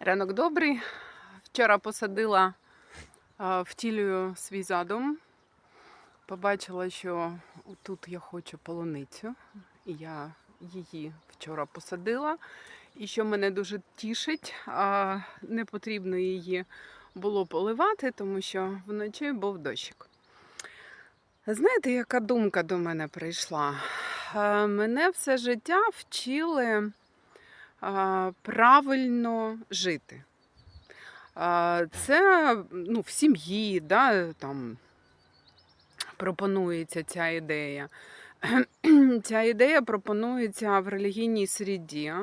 Ранок добрий. Вчора посадила, втілюю свій задум. Побачила, що тут я хочу полуницю. І я її вчора посадила. І що мене дуже тішить, не потрібно її було поливати, тому що вночі був дощик. Знаєте, яка думка до мене прийшла? Мене все життя вчили правильно жити. Це ну, в сім'ї, да, там пропонується ця ідея. Ця ідея пропонується в релігійній середі.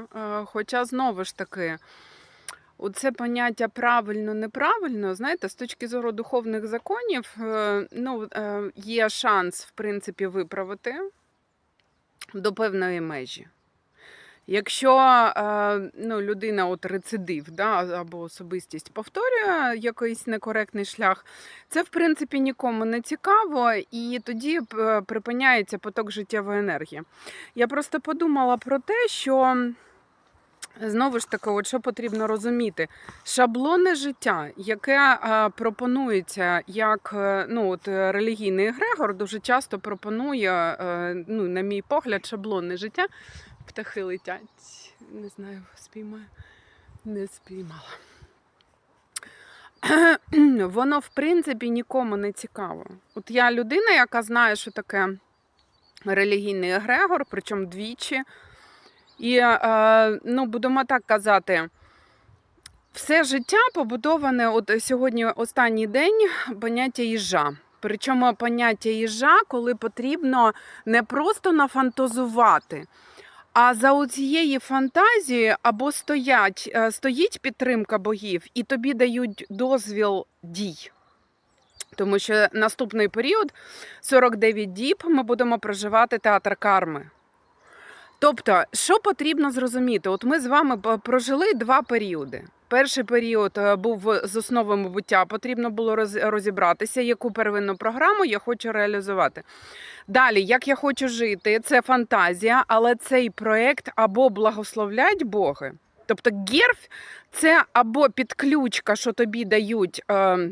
Хоча знову ж таки, оце поняття правильно-неправильно, знаєте, з точки зору духовних законів, е, ну, е, є шанс, в принципі, виправити до певної межі. Якщо е, ну, людина от рецидив да, або особистість повторює якийсь некоректний шлях, це в принципі нікому не цікаво, і тоді е, припиняється поток життєвої енергії. Я просто подумала про те, що знову ж таки, от що потрібно розуміти, шаблони життя, яке е, пропонується як ну, от, релігійний егрегор, дуже часто пропонує, ну, на мій погляд, шаблони життя. Птахи летять. Не знаю, спіймаю. Не спіймала. Воно, в принципі, нікому не цікаво. От я людина, яка знає, що таке релігійний егрегор, причому двічі. І, е, ну, будемо так казати, все життя побудоване, от сьогодні останній день поняття їжа. Причому поняття їжа, коли потрібно не просто нафантазувати, а за цієї фантазії або стоять, е, стоїть підтримка богів, і тобі дають дозвіл дій. Тому що наступний період 49 діб ми будемо проживати театр карми. Тобто, що потрібно зрозуміти? От ми з вами прожили два періоди. Перший період е, був з основами буття. Потрібно було роз- розібратися, яку первинну програму я хочу реалізувати. Далі, як я хочу жити, це фантазія, але цей проект або благословлять Боги. Тобто герф це або підключка, що тобі дають. Е,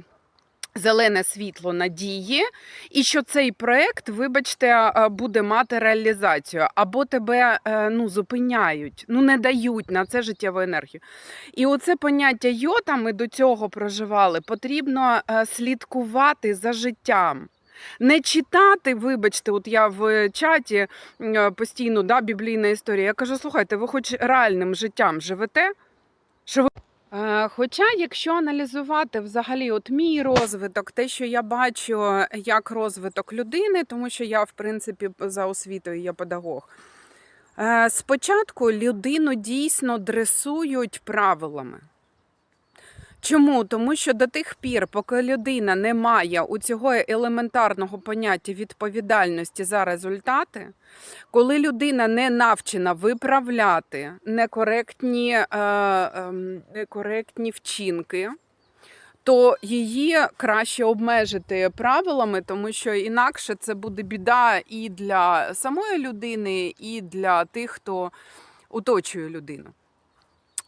Зелене світло надії, і що цей проект, вибачте, буде мати реалізацію, або тебе е, ну, зупиняють, ну не дають на це життєву енергію. І оце поняття йота ми до цього проживали. Потрібно е, слідкувати за життям. Не читати, вибачте, от я в чаті е, постійно да, біблійна історія. Я кажу, слухайте, ви хоч реальним життям живете? Що ви Хоча, якщо аналізувати взагалі от мій розвиток, те, що я бачу як розвиток людини, тому що я, в принципі, за освітою є педагог. е, Спочатку людину дійсно дресують правилами. Чому? Тому що до тих пір, поки людина не має у цього елементарного поняття відповідальності за результати, коли людина не навчена виправляти некоректні, е, ем, некоректні вчинки, то її краще обмежити правилами, тому що інакше це буде біда і для самої людини, і для тих, хто оточує людину.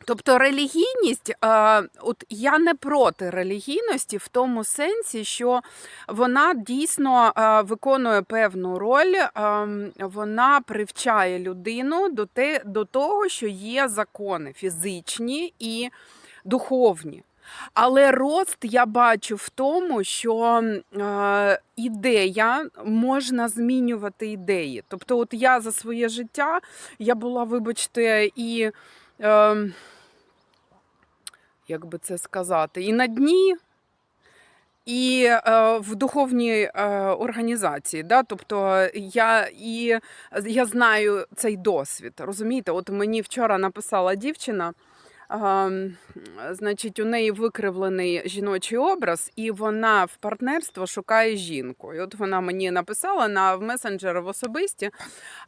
Тобто релігійність, е, от я не проти релігійності в тому сенсі, що вона дійсно е, виконує певну роль, ем, вона привчає людину до, те, до того, що є закони фізичні і духовні. Але рост я бачу в тому, що е, ідея можна змінювати ідеї. Тобто, от я за своє життя я була, вибачте, і. Е, як би це сказати, і на дні, і е, в духовній е, організації. Да? Тобто я і я знаю цей досвід. Розумієте, от мені вчора написала дівчина. Значить, у неї викривлений жіночий образ, і вона в партнерство шукає жінку. І от вона мені написала на в месенджер в особисті.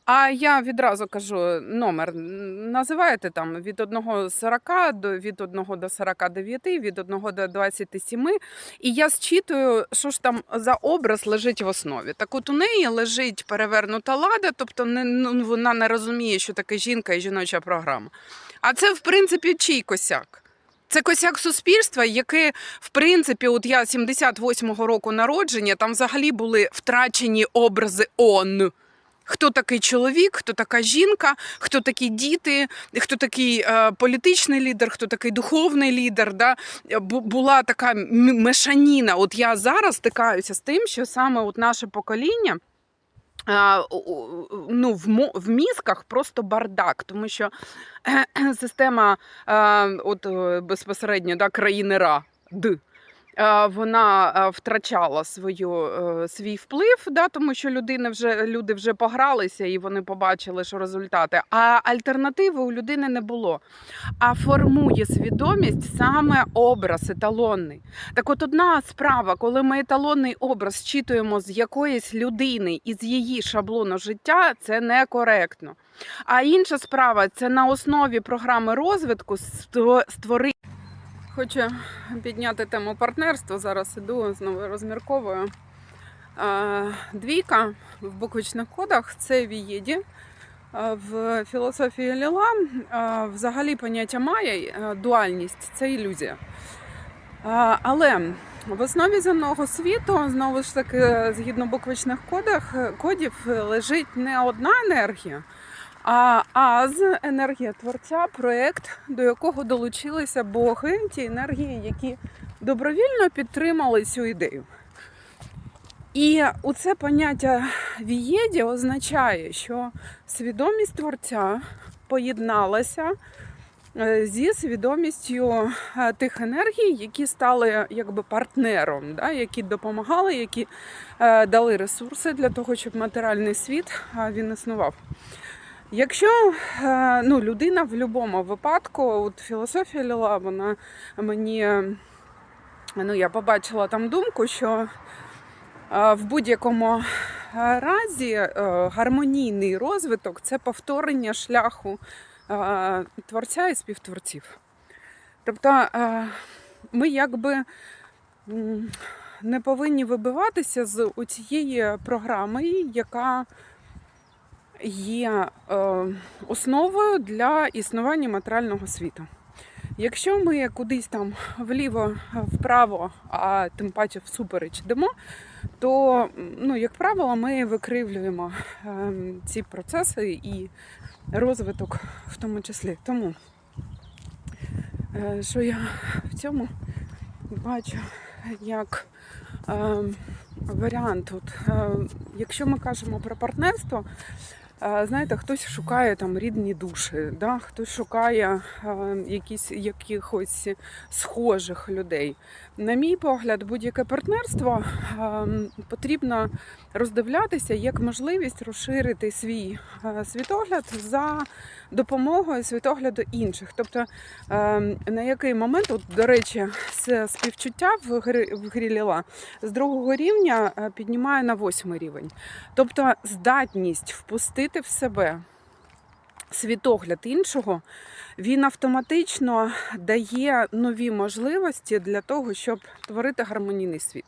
А я відразу кажу: номер називаєте там від 1 40 до від 1 до 49, від 1 до 27. І я зчитую, що ж там за образ лежить в основі. Так от у неї лежить перевернута лада, тобто не, ну, вона не розуміє, що таке жінка і жіноча програма. А це, в принципі, чий косяк. Це косяк суспільства, яке, в принципі, от я 78-го року народження, там взагалі були втрачені образи он. Хто такий чоловік, хто така жінка, хто такі діти, хто такий е, політичний лідер, хто такий духовний лідер. Да? Була така мешаніна. От я зараз стикаюся з тим, що саме от наше покоління. Ну, в, в мізках просто бардак, тому що система от, е, безпосередньо да, країни Ра, Д, вона втрачала свою, е, свій вплив, да, тому що людини вже, люди вже погралися і вони побачили, що результати. А альтернативи у людини не було. А формує свідомість саме образ еталонний. Так от одна справа, коли ми еталонний образ зчитуємо з якоїсь людини і з її шаблону життя, це некоректно. А інша справа це на основі програми розвитку створити. Хочу підняти тему партнерства. Зараз іду знову розмірковую. Двійка в буквичних кодах це вієді. В філософії Ліла взагалі поняття має дуальність це ілюзія. Але в основі земного світу, знову ж таки, згідно буквичних кодах, кодів лежить не одна енергія, а аз енергія творця, проєкт, до якого долучилися боги, ті енергії, які добровільно підтримали цю ідею. І у це поняття вієді означає, що свідомість творця поєдналася е, зі свідомістю е, тих енергій, які стали якби партнером, да, які допомагали, які е, дали ресурси для того, щоб матеріальний світ він існував. Якщо е, ну, людина в будь-якому випадку, от філософія Ліла, вона мені ну, я побачила там думку, що е, в будь-якому е, разі гармонійний розвиток це повторення шляху творця і співтворців. Тобто ми якби не повинні вибиватися з цієї програми, яка є е, основою для існування матеріального світу. Якщо ми кудись там вліво, вправо, а тим паче всупереч йдемо, то, ну, як правило, ми викривлюємо е, ці процеси і розвиток в тому числі. Тому, е, що я в цьому бачу як варіант. От, якщо ми кажемо про партнерство, знаєте, хтось шукає там рідні душі, да? хтось шукає якісь, якихось схожих людей. На мій погляд, будь-яке партнерство потрібно роздивлятися як можливість розширити свій світогляд за допомогою світогляду інших. Тобто, на який момент, от, до речі, співчуття в грі, в грі Ліла з другого рівня піднімає на восьмий рівень. Тобто здатність впустити в себе світогляд іншого, він автоматично дає нові можливості для того, щоб творити гармонійний світ.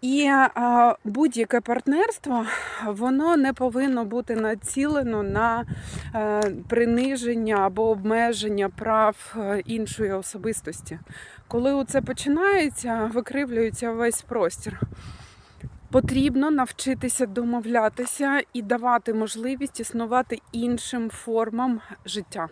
І е, будь-яке партнерство воно не повинно бути націлено на е, приниження або обмеження прав е, іншої особистості. Коли це починається, викривлюється весь простір. Потрібно навчитися домовлятися і давати можливість існувати іншим формам життя.